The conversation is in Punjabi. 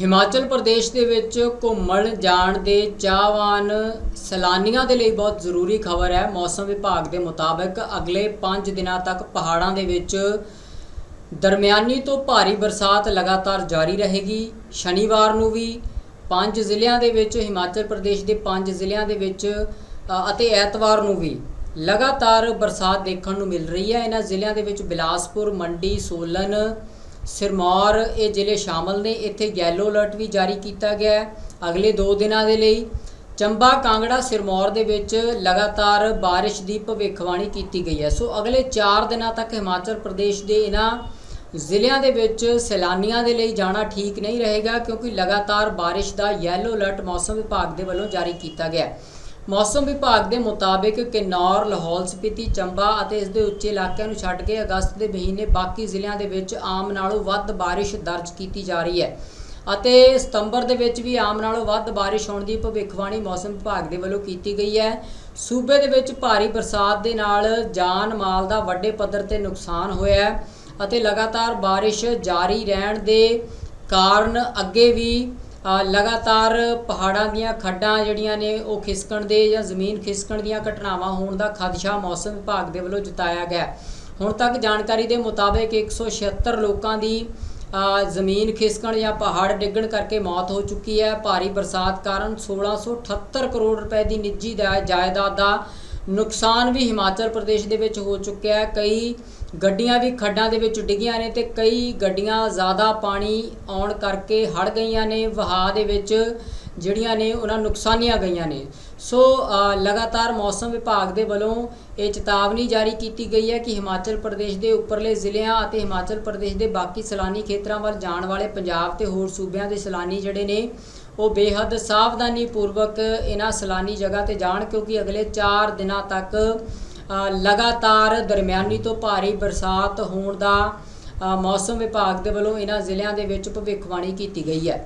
ਹਿਮਾਚਲ ਪ੍ਰਦੇਸ਼ ਦੇ ਵਿੱਚ ਘੁੰਮਣ ਜਾਣ ਦੇ ਚਾਹਵਾਨ ਸੈਲਾਨੀਆਂ ਦੇ ਲਈ ਬਹੁਤ ਜ਼ਰੂਰੀ ਖਬਰ ਹੈ। ਮੌਸਮ ਵਿਭਾਗ ਦੇ ਮੁਤਾਬਕ ਅਗਲੇ 5 ਦਿਨਾਂ ਤੱਕ ਪਹਾੜਾਂ ਦੇ ਵਿੱਚ ਦਰਮਿਆਨੀ ਤੋਂ ਭਾਰੀ ਬਰਸਾਤ ਲਗਾਤਾਰ ਜਾਰੀ ਰਹੇਗੀ। ਸ਼ਨੀਵਾਰ ਨੂੰ ਵੀ ਪੰਜ ਜ਼ਿਲ੍ਹਿਆਂ ਦੇ ਵਿੱਚ, ਹਿਮਾਚਲ ਪ੍ਰਦੇਸ਼ ਦੇ ਪੰਜ ਜ਼ਿਲ੍ਹਿਆਂ ਦੇ ਵਿੱਚ ਅਤੇ ਐਤਵਾਰ ਨੂੰ ਵੀ ਲਗਾਤਾਰ ਬਰਸਾਤ ਦੇਖਣ ਨੂੰ ਮਿਲ ਰਹੀ ਹੈ। ਇਹਨਾਂ ਜ਼ਿਲ੍ਹਿਆਂ ਦੇ ਵਿੱਚ ਬਿਲਾਸਪੁਰ, ਮੰਡੀ, ਸੋਲਨ ਸਿਰਮੌਰ, ਇਹ ਜ਼ਿਲ੍ਹੇ ਸ਼ਾਮਲ ਨੇ। ਇੱਥੇ ਯੈਲੋ ਅਲਰਟ ਵੀ ਜਾਰੀ ਕੀਤਾ ਗਿਆ ਹੈ। ਅਗਲੇ 2 ਦਿਨਾਂ ਦੇ ਲਈ ਚੰਬਾ ਕਾਂਗੜਾ, ਸਿਰਮੌਰ ਦੇ ਵਿੱਚ ਲਗਾਤਾਰ ਬਾਰਿਸ਼ ਦੀ ਭਵਿੱਖਬਾਣੀ ਕੀਤੀ ਗਈ ਹੈ। ਸੋ ਅਗਲੇ 4 ਦਿਨਾਂ ਤੱਕ ਹਿਮਾਚਲ ਪ੍ਰਦੇਸ਼ ਦੇ ਇਹਨਾਂ ਜ਼ਿਲ੍ਹਿਆਂ ਦੇ ਵਿੱਚ ਸੈਲਾਨੀਆਂ ਦੇ ਲਈ ਜਾਣਾ ਠੀਕ ਨਹੀਂ ਰਹੇਗਾ, ਕਿਉਂਕਿ ਲਗਾਤਾਰ ਬਾਰਿਸ਼ ਦਾ ਯੈਲੋ ਅਲਰਟ ਮੌਸਮ ਵਿਭਾਗ ਦੇ ਵੱਲੋਂ ਜਾਰੀ ਕੀਤਾ ਗਿਆ ਹੈ। ਮੌਸਮ ਵਿਭਾਗ ਦੇ ਮੁਤਾਬਿਕ ਕਿਨੌਰ, ਲਾਹੌਲ ਸਪੀਤੀ, ਚੰਬਾ ਅਤੇ ਇਸ ਦੇ ਉੱਚੇ ਇਲਾਕਿਆਂ ਨੂੰ ਛੱਡ ਕੇ ਅਗਸਤ ਦੇ ਮਹੀਨੇ ਬਾਕੀ ਜ਼ਿਲ੍ਹਿਆਂ ਦੇ ਵਿੱਚ ਆਮ ਨਾਲੋਂ ਵੱਧ ਬਾਰਿਸ਼ ਦਰਜ ਕੀਤੀ ਜਾ ਰਹੀ ਹੈ। ਅਤੇ ਸਤੰਬਰ ਦੇ ਵਿੱਚ ਵੀ ਆਮ ਨਾਲੋਂ ਵੱਧ ਬਾਰਿਸ਼ ਹੋਣ ਦੀ ਭਵਿੱਖਬਾਣੀ ਮੌਸਮ ਵਿਭਾਗ ਦੇ ਵੱਲੋਂ ਕੀਤੀ ਗਈ ਹੈ। ਸੂਬੇ ਦੇ ਵਿੱਚ ਭਾਰੀ ਬਰਸਾਤ ਦੇ ਨਾਲ ਜਾਨ ਮਾਲ ਦਾ ਵੱਡੇ ਪੱਧਰ ਤੇ ਨੁਕਸਾਨ ਹੋਇਆ ਹੈ ਅਤੇ ਲਗਾਤਾਰ ਬਾਰਿਸ਼ ਜਾਰੀ ਰਹਿਣ ਦੇ ਕਾਰਨ ਅੱਗੇ ਵੀ ਲਗਾਤਾਰ ਪਹਾੜਾਂ ਦੀਆਂ ਖੱਡਾਂ ਜਿਹੜੀਆਂ ਨੇ ਉਹ ਖਿਸਕਣ ਦੇ ਜਾਂ ਜ਼ਮੀਨ ਖਿਸਕਣ ਦੀਆਂ ਘਟਨਾਵਾਂ ਹੋਣ ਦਾ ਖਦਸ਼ਾ ਮੌਸਮ ਵਿਭਾਗ ਦੇ ਵੱਲੋਂ ਜਤਾਇਆ ਗਿਆ ਹੁਣ ਤੱਕ ਜਾਣਕਾਰੀ ਦੇ ਮੁਤਾਬਕ 176 ਲੋਕਾਂ ਦੀ ਜ਼ਮੀਨ ਖਿਸਕਣ ਜਾਂ ਪਹਾੜ ਡਿੱਗਣ ਕਰਕੇ ਮੌਤ ਹੋ ਚੁੱਕੀ ਹੈ। ਭਾਰੀ ਬਰਸਾਤ ਕਾਰਨ 1678 ਕਰੋੜ ਰੁਪਏ ਦੀ ਨਿੱਜੀ ਦਾ- ਜਾਇਦਾਦ ਦਾ ਨੁਕਸਾਨ ਵੀ ਹਿਮਾਚਲ ਪ੍ਰਦੇਸ਼ ਦੇ ਵਿੱਚ ਹੋ ਚੁੱਕਿਆ ਹੈ। ਕਈ ਗੱਡੀਆਂ ਵੀ ਖੱਡਾਂ ਦੇ ਵਿੱਚ ਡਿੱਗੀਆਂ ਨੇ ਤੇ ਕਈ ਗੱਡੀਆਂ ਜ਼ਿਆਦਾ ਪਾਣੀ ਆਉਣ ਕਰਕੇ ਹੜ ਗਈਆਂ ਨੇ, ਵਹਾਅ ਦੇ ਵਿੱਚ ਜਿਹੜੀਆਂ ਨੇ ਉਹਨਾਂ ਨੁਕਸਾਨੀਆਂ ਗਈਆਂ ਨੇ। ਸੋ ਲਗਾਤਾਰ ਮੌਸਮ ਵਿਭਾਗ ਦੇ ਵੱਲੋਂ ਇਹ ਚੇਤਾਵਨੀ ਜਾਰੀ ਕੀਤੀ ਗਈ ਹੈ ਕਿ ਹਿਮਾਚਲ ਪ੍ਰਦੇਸ਼ ਦੇ ਉੱਪਰਲੇ ਜ਼ਿਲ੍ਹਿਆਂ ਅਤੇ ਹਿਮਾਚਲ ਪ੍ਰਦੇਸ਼ ਦੇ ਬਾਕੀ ਸੈਲਾਨੀ ਖੇਤਰਾਂ ਵੱਲ ਜਾਣ ਵਾਲੇ ਪੰਜਾਬ ਤੇ ਹੋਰ ਸੂਬਿਆਂ ਦੇ ਸੈਲਾਨੀ ਜਿਹੜੇ ਨੇ ਉਹ ਬੇਹੱਦ ਸਾਵਧਾਨੀ ਪੂਰਵਕ ਇਹਨਾਂ ਸੈਲਾਨੀ ਜਗ੍ਹਾ ਤੇ ਜਾਣ ਕਿਉਂਕਿ ਅਗਲੇ 4 ਦਿਨਾਂ ਤੱਕ ਲਗਾਤਾਰ ਦਰਮਿਆਨੀ ਤੋਂ ਭਾਰੀ ਬਰਸਾਤ ਹੋਣ ਦਾ ਮੌਸਮ ਵਿਭਾਗ ਦੇ ਵੱਲੋਂ ਇਹਨਾਂ ਜ਼ਿਲ੍ਹਿਆਂ ਦੇ ਵਿੱਚ ਭਵਿੱਖਬਾਣੀ ਕੀਤੀ ਗਈ ਹੈ।